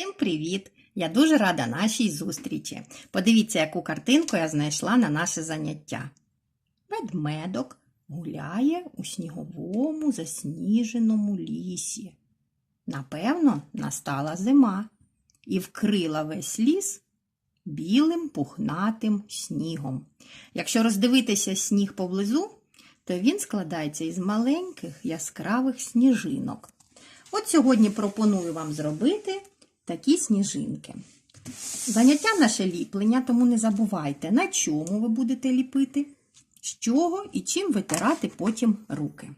Всім привіт! Я дуже рада нашій зустрічі. Подивіться, яку картинку я знайшла на наше заняття. Ведмедок гуляє у сніговому засніженому лісі. Напевно, настала зима і вкрила весь ліс білим пухнатим снігом. Якщо роздивитися сніг поблизу, то він складається із маленьких яскравих сніжинок. От сьогодні пропоную вам зробити такі сніжинки. Заняття наше ліплення, тому не забувайте, на чому ви будете ліпити, з чого і чим витирати потім руки.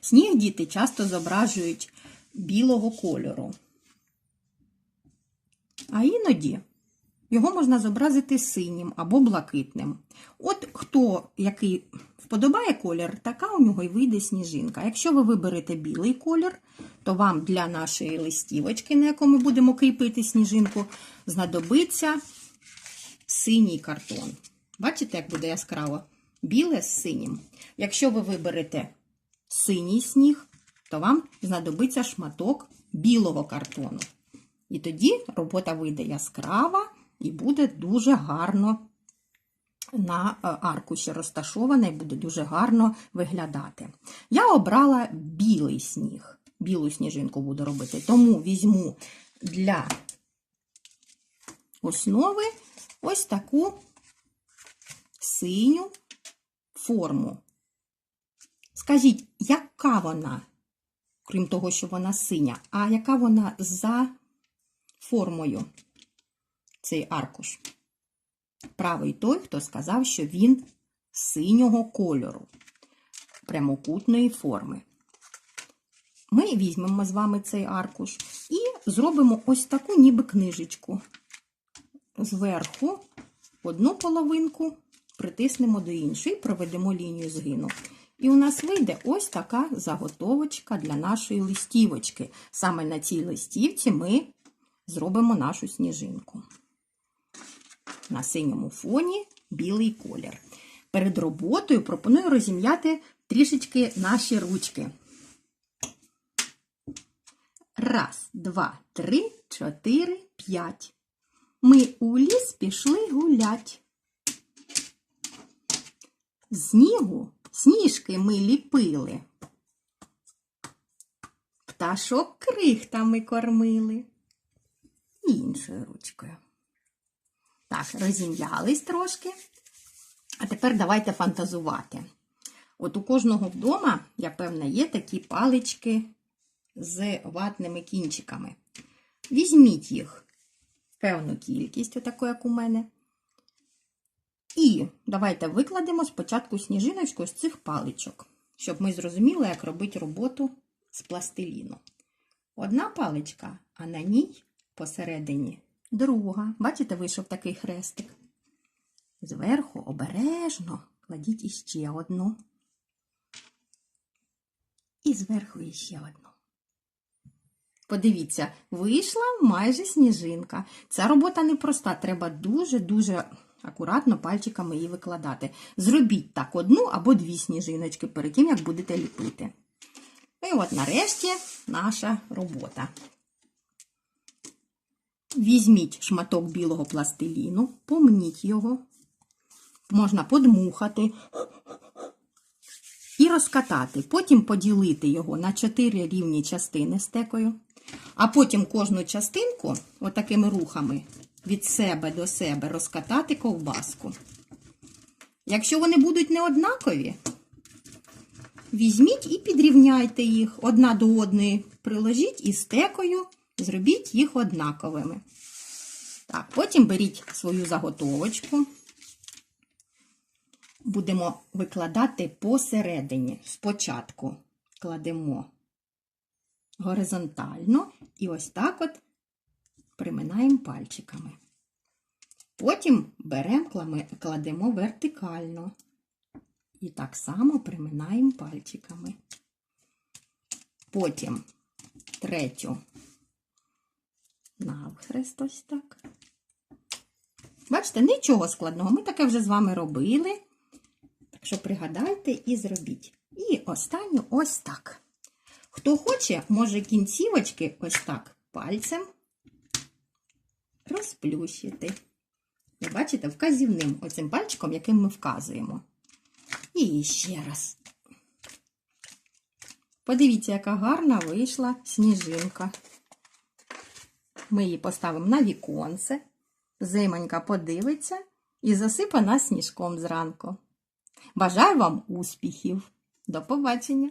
Сніг діти часто зображують білого кольору. А іноді його можна зобразити синім або блакитним. От хто який вподобає колір, така у нього й вийде сніжинка. Якщо ви виберете білий колір, то вам для нашої листівочки, на яку ми будемо кріпити сніжинку, знадобиться синій картон. Бачите, як буде яскраво? Біле з синім. Якщо ви виберете синій сніг, то вам знадобиться шматок білого картону. І тоді робота вийде яскрава і буде дуже гарно на е, аркуші розташована і буде дуже гарно виглядати. Я обрала білий сніг. Білу сніжинку буду робити, тому візьму для основи ось таку синю форму. Скажіть, яка вона, крім того, що вона синя, а яка вона за формою, цей аркуш? Правий той, хто сказав, що він синього кольору, прямокутної форми. Ми візьмемо з вами цей аркуш і зробимо ось таку ніби книжечку. Зверху одну половинку притиснемо до іншої, проведемо лінію згину. І у нас вийде ось така заготовочка для нашої листівочки. Саме на цій листівці ми зробимо нашу сніжинку. На синьому фоні білий колір. Перед роботою пропоную розім'яти трішечки наші ручки. Раз, два, три, чотири, п'ять. Ми у ліс пішли гулять. З снігу сніжки ми ліпили. Пташок крихтами кормили. І іншою ручкою. Так, розім'ялись трошки. А тепер давайте фантазувати. От у кожного вдома, я певна, є такі палички з ватними кінчиками. Візьміть їх певну кількість, отаку, як у мене. І давайте викладемо спочатку сніжиночку з цих паличок, щоб ми зрозуміли, як робити роботу з пластиліну. Одна паличка, а на ній посередині друга. Бачите, вийшов такий хрестик. Зверху обережно кладіть іще одну. І зверху іще одну. Подивіться, вийшла майже сніжинка. Ця робота непроста, треба дуже-дуже акуратно пальчиками її викладати. Зробіть так одну або дві сніжиночки перед тим, як будете ліпити. І от нарешті наша робота. Візьміть шматок білого пластиліну, помніть його, можна подмухати і розкатати. Потім поділити його на 4 рівні частини стекою, а потім кожну частинку отакими рухами від себе до себе розкатати ковбаску. Якщо вони будуть неоднакові, візьміть і підрівняйте їх одна до одної, приложіть і стекою зробіть їх однаковими. Так, Потім беріть свою заготовочку, будемо викладати посередині. Спочатку кладемо горизонтально і ось так от приминаємо пальчиками. Потім беремо, кладемо вертикально. І так само приминаємо пальчиками. Потім третю навхрест ось так. Бачите, нічого складного. Ми таке вже з вами робили. Так що пригадайте і зробіть. І останню ось так. Хто хоче, може кінцівочки ось так пальцем розплющити. Ви бачите, вказівним оцим пальчиком, яким ми вказуємо. І ще раз. Подивіться, яка гарна вийшла сніжинка. Ми її поставимо на віконце. Зимонька подивиться і засипе нас сніжком зранку. Бажаю вам успіхів! До побачення!